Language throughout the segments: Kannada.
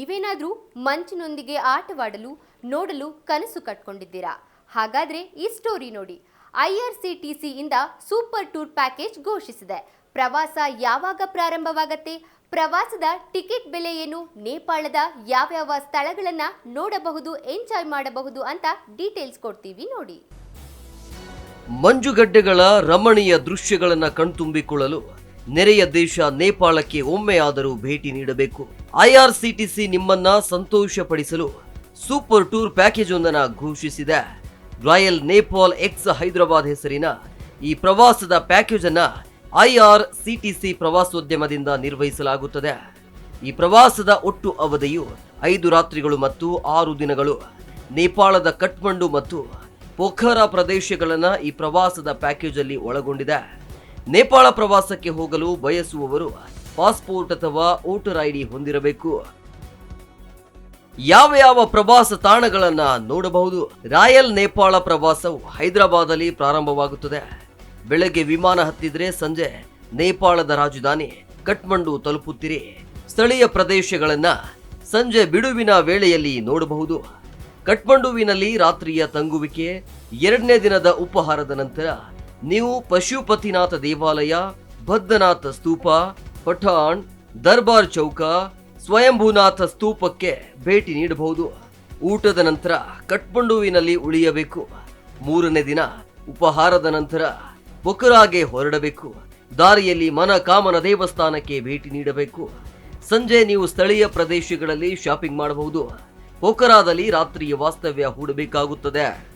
ನೀವೇನಾದ್ರೂ ಮಂಚಿನೊಂದಿಗೆ ಆಟವಾಡಲು, ನೋಡಲು ಕನಸು ಕಟ್ಕೊಂಡಿದ್ದೀರಾ? ಹಾಗಾದ್ರೆ ಈ ಸ್ಟೋರಿ ನೋಡಿ. ಐಆರ್ಸಿಟಿಸಿ ಇಂದ ಸೂಪರ್ ಟೂರ್ ಪ್ಯಾಕೇಜ್ ಘೋಷಿಸಿದೆ. ಪ್ರವಾಸ ಯಾವಾಗ ಪ್ರಾರಂಭವಾಗತ್ತೆ? ಪ್ರವಾಸದ ಟಿಕೆಟ್ ಬೆಲೆ ಏನು? ನೇಪಾಳದ ಯಾವ್ಯಾವ ಸ್ಥಳಗಳನ್ನು ನೋಡಬಹುದು, ಎಂಜಾಯ್ ಮಾಡಬಹುದು ಅಂತ ಡೀಟೇಲ್ಸ್ ಕೊಡ್ತೀವಿ ನೋಡಿ. ಮಂಜುಗಡ್ಡೆಗಳ ರಮಣೀಯ ದೃಶ್ಯಗಳನ್ನು ಕಣ್ತುಂಬಿಕೊಳ್ಳಲು ನೆರೆಯ ದೇಶ ನೇಪಾಳಕ್ಕೆ ಒಮ್ಮೆಯಾದರೂ ಭೇಟಿ ನೀಡಬೇಕು. ಐಆರ್ಸಿಟಿಸಿ ನಿಮ್ಮನ್ನ ಸಂತೋಷಪಡಿಸಲು ಸೂಪರ್ ಟೂರ್ ಪ್ಯಾಕೇಜ್ ಒಂದನ್ನು ಘೋಷಿಸಿದೆ. ರಾಯಲ್ ನೇಪಾಲ್ ಎಕ್ಸ್ ಹೈದರಾಬಾದ್ ಹೆಸರಿನ ಈ ಪ್ರವಾಸದ ಪ್ಯಾಕೇಜ್ ಅನ್ನ ಐಆರ್ಸಿಟಿಸಿ ಪ್ರವಾಸೋದ್ಯಮದಿಂದ ನಿರ್ವಹಿಸಲಾಗುತ್ತದೆ. ಈ ಪ್ರವಾಸದ ಒಟ್ಟು ಅವಧಿಯು ಐದು ರಾತ್ರಿಗಳು ಮತ್ತು ಆರು ದಿನಗಳು. ನೇಪಾಳದ ಕಠ್ಮಂಡು ಮತ್ತು ಪೋಖರ ಪ್ರದೇಶಗಳನ್ನು ಈ ಪ್ರವಾಸದ ಪ್ಯಾಕೇಜಲ್ಲಿ ಒಳಗೊಂಡಿದೆ. ನೇಪಾಳ ಪ್ರವಾಸಕ್ಕೆ ಹೋಗಲು ಬಯಸುವವರು ಪಾಸ್ಪೋರ್ಟ್ ಅಥವಾ ವೋಟರ್ ಐಡಿ ಹೊಂದಿರಬೇಕು. ಯಾವ ಯಾವ ಪ್ರವಾಸ ತಾಣಗಳನ್ನ ನೋಡಬಹುದು? ರಾಯಲ್ ನೇಪಾಳ ಪ್ರವಾಸವು ಹೈದರಾಬಾದಲ್ಲಿ ಪ್ರಾರಂಭವಾಗುತ್ತದೆ. ಬೆಳಗ್ಗೆ ವಿಮಾನ ಹತ್ತಿದ್ರೆ ಸಂಜೆ ನೇಪಾಳದ ರಾಜಧಾನಿ ಕಠ್ಮಂಡು ತಲುಪುತ್ತೀರಿ. ಸ್ಥಳೀಯ ಪ್ರದೇಶಗಳನ್ನ ಸಂಜೆ ಬಿಡುವಿನ ವೇಳೆಯಲ್ಲಿ ನೋಡಬಹುದು. ಕಠ್ಮಂಡುವಿನಲ್ಲಿ ರಾತ್ರಿಯ ತಂಗುವಿಕೆ, ಎರಡನೇ ದಿನದ ಉಪಹಾರದ ನಂತರ ನೀವು ಪಶುಪತಿನಾಥ ದೇವಾಲಯ, ಭದ್ರನಾಥ ಸ್ತೂಪ, ಪಠಾಣ್, ದರ್ಬಾರ್ ಚೌಕ, ಸ್ವಯಂಭೂನಾಥ ಸ್ತೂಪಕ್ಕೆ ಭೇಟಿ ನೀಡಬಹುದು. ಊಟದ ನಂತರ ಕಠ್ಮಂಡುವಿನಲ್ಲಿ ಉಳಿಯಬೇಕು. ಮೂರನೇ ದಿನ ಉಪಹಾರದ ನಂತರ ಪೊಖರಾಗೆ ಹೊರಡಬೇಕು. ದಾರಿಯಲ್ಲಿ ಮನ ಕಾಮನ ದೇವಸ್ಥಾನಕ್ಕೆ ಭೇಟಿ ನೀಡಬೇಕು. ಸಂಜೆ ನೀವು ಸ್ಥಳೀಯ ಪ್ರದೇಶಗಳಲ್ಲಿ ಶಾಪಿಂಗ್ ಮಾಡಬಹುದು. ಪೋಖರಾದಲ್ಲಿ ರಾತ್ರಿಯ ವಾಸ್ತವ್ಯ ಹೂಡಬೇಕಾಗುತ್ತದೆ.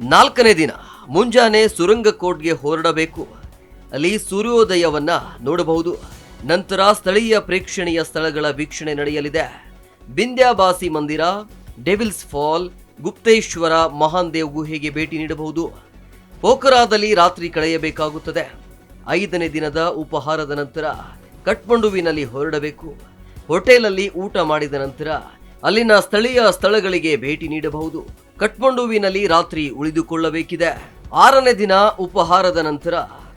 ನಾಲ್ಕನೇ ದಿನ ಮುಂಜಾನೆ ಸುರಂಗಕೋಟ್ಗೆ ಹೊರಡಬೇಕು. ಅಲ್ಲಿ ಸೂರ್ಯೋದಯವನ್ನ ನೋಡಬಹುದು. ನಂತರ ಸ್ಥಳೀಯ ಪ್ರೇಕ್ಷಣೀಯ ಸ್ಥಳಗಳ ವೀಕ್ಷಣೆ ನಡೆಯಲಿದೆ. ಬಿಂದ್ಯಾಬಾಸಿ ಮಂದಿರ, ಡೆವಿಲ್ಸ್ ಫಾಲ್, ಗುಪ್ತೇಶ್ವರ ಮಹಾನ್ ದೇವ್ ಗುಹೆಗೆ ಭೇಟಿ ನೀಡಬಹುದು. ಪೋಖರಾದಲ್ಲಿ ರಾತ್ರಿ ಕಳೆಯಬೇಕಾಗುತ್ತದೆ. ಐದನೇ ದಿನದ ಉಪಹಾರದ ನಂತರ ಕಠ್ಮಂಡುವಿನಲ್ಲಿ ಹೊರಡಬೇಕು. ಹೋಟೆಲಲ್ಲಿ ಊಟ ಮಾಡಿದ ನಂತರ ಅಲ್ಲಿನ ಸ್ಥಳೀಯ ಸ್ಥಳಗಳಿಗೆ ಭೇಟಿ ನೀಡಬಹುದು. ಕಠ್ಮಂಡುವಿನಲ್ಲಿ ರಾತ್ರಿ ಉಳಿದುಕೊಳ್ಳಬೇಕಿದೆ. ಆರನೇ ದಿನ ಉಪಹಾರದ ನಂತರ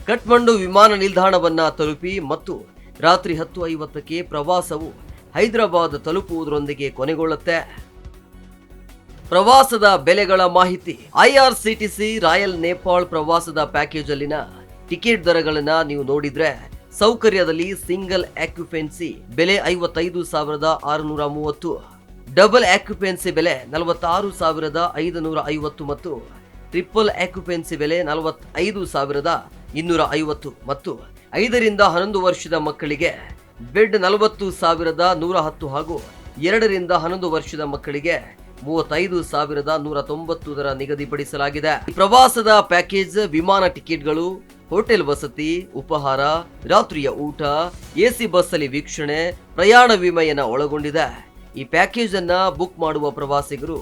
ಕಠ್ಮಂಡು ವಿಮಾನ ನಿಲ್ದಾಣವನ್ನ ತಲುಪಿ ಮತ್ತು ರಾತ್ರಿ ಹತ್ತು ಐವತ್ತಕ್ಕೆ ಪ್ರವಾಸವು ಹೈದರಾಬಾದ್ ತಲುಪುವುದರೊಂದಿಗೆ ಕೊನೆಗೊಳ್ಳುತ್ತೆ. ಪ್ರವಾಸದ ಬೆಲೆಗಳ ಮಾಹಿತಿ. ಐಆರ್ಸಿಟಿಸಿ ರಾಯಲ್ ನೇಪಾಳ್ ಪ್ರವಾಸದ ಪ್ಯಾಕೇಜ್ ಅಲ್ಲಿನ ಟಿಕೆಟ್ ದರಗಳನ್ನ ನೀವು ನೋಡಿದ್ರೆ ಸೌಕರ್ಯದಲ್ಲಿ ಸಿಂಗಲ್ ಆಕ್ಯುಪೆನ್ಸಿ ಬೆಲೆ ಐವತ್ತೈದು ಸಾವಿರದ ಆರುನೂರ ಮೂವತ್ತು, ಡಬಲ್ ಆಕ್ಯುಪೆನ್ಸಿ ಬೆಲೆ ನಲವತ್ತಾರು ಸಾವಿರದ ಐದುನೂರ ಐವತ್ತು ಮತ್ತು ಟ್ರಿಪಲ್ ಆಕ್ಯುಪೆನ್ಸಿ ಬೆಲೆ ನಲವತ್ತೈದು ಸಾವಿರದ ಇನ್ನೂರ ಐವತ್ತು ಮತ್ತು ಐದರಿಂದ ಹನ್ನೊಂದು ವರ್ಷದ ಮಕ್ಕಳಿಗೆ ಬೆಡ್ ನಲವತ್ತು ಸಾವಿರದ ನೂರ ಹತ್ತು ಹಾಗೂ ಎರಡರಿಂದ ಹನ್ನೊಂದು ವರ್ಷದ ಮಕ್ಕಳಿಗೆ ಮೂವತ್ತೈದು ಸಾವಿರದ ನೂರ ತೊಂಬತ್ತು ದರ ನಿಗದಿಪಡಿಸಲಾಗಿದೆ. ಪ್ರವಾಸದ ಪ್ಯಾಕೇಜ್, ವಿಮಾನ ಟಿಕೆಟ್ಗಳು, ಹೋಟೆಲ್ ವಸತಿ, ಉಪಹಾರ, ರಾತ್ರಿಯ ಊಟ, ಎಸಿ ಬಸ್ಸಲ್ಲಿ ವೀಕ್ಷಣೆ, ಪ್ರಯಾಣ ವಿಮೆಯನ್ನ ಒಳಗೊಂಡಿದೆ. ಈ ಪ್ಯಾಕೇಜ್ ಅನ್ನ ಬುಕ್ ಮಾಡುವ ಪ್ರವಾಸಿಗರು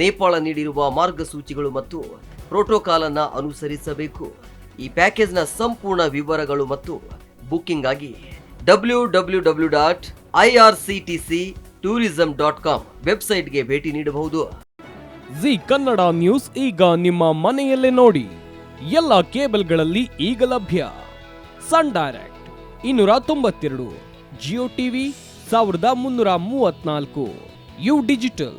ನೇಪಾಳ ನೀಡಿರುವ ಮಾರ್ಗಸೂಚಿಗಳು ಮತ್ತು ಪ್ರೋಟೋಕಾಲ್ ಅನ್ನು ಅನುಸರಿಸಬೇಕು. ಈ ಪ್ಯಾಕೇಜ್ನ ಸಂಪೂರ್ಣ ವಿವರಗಳು ಮತ್ತು ಬುಕ್ಕಿಂಗ್ ಆಗಿ W W W dot I R C T C tourism dot com ವೆಬ್ಸೈಟ್ಗೆ ಭೇಟಿ ನೀಡಬಹುದು. ಜಿ ಕನ್ನಡ ನ್ಯೂಸ್ ಈಗ ನಿಮ್ಮ ಮನೆಯಲ್ಲೇ ನೋಡಿ. ಎಲ್ಲ ಕೇಬಲ್ಗಳಲ್ಲಿ ಈಗ ಲಭ್ಯ. ಸನ್ ಡೈರೆಕ್ಟ್ ಇನ್ನೂರ ತೊಂಬತ್ತೆರಡು, ಜಿಯೋ ಟಿವಿ ಸಾವಿರದ ಮುನ್ನೂರ ಮೂವತ್ನಾಲ್ಕು ಯು ಡಿಜಿಟಲ್.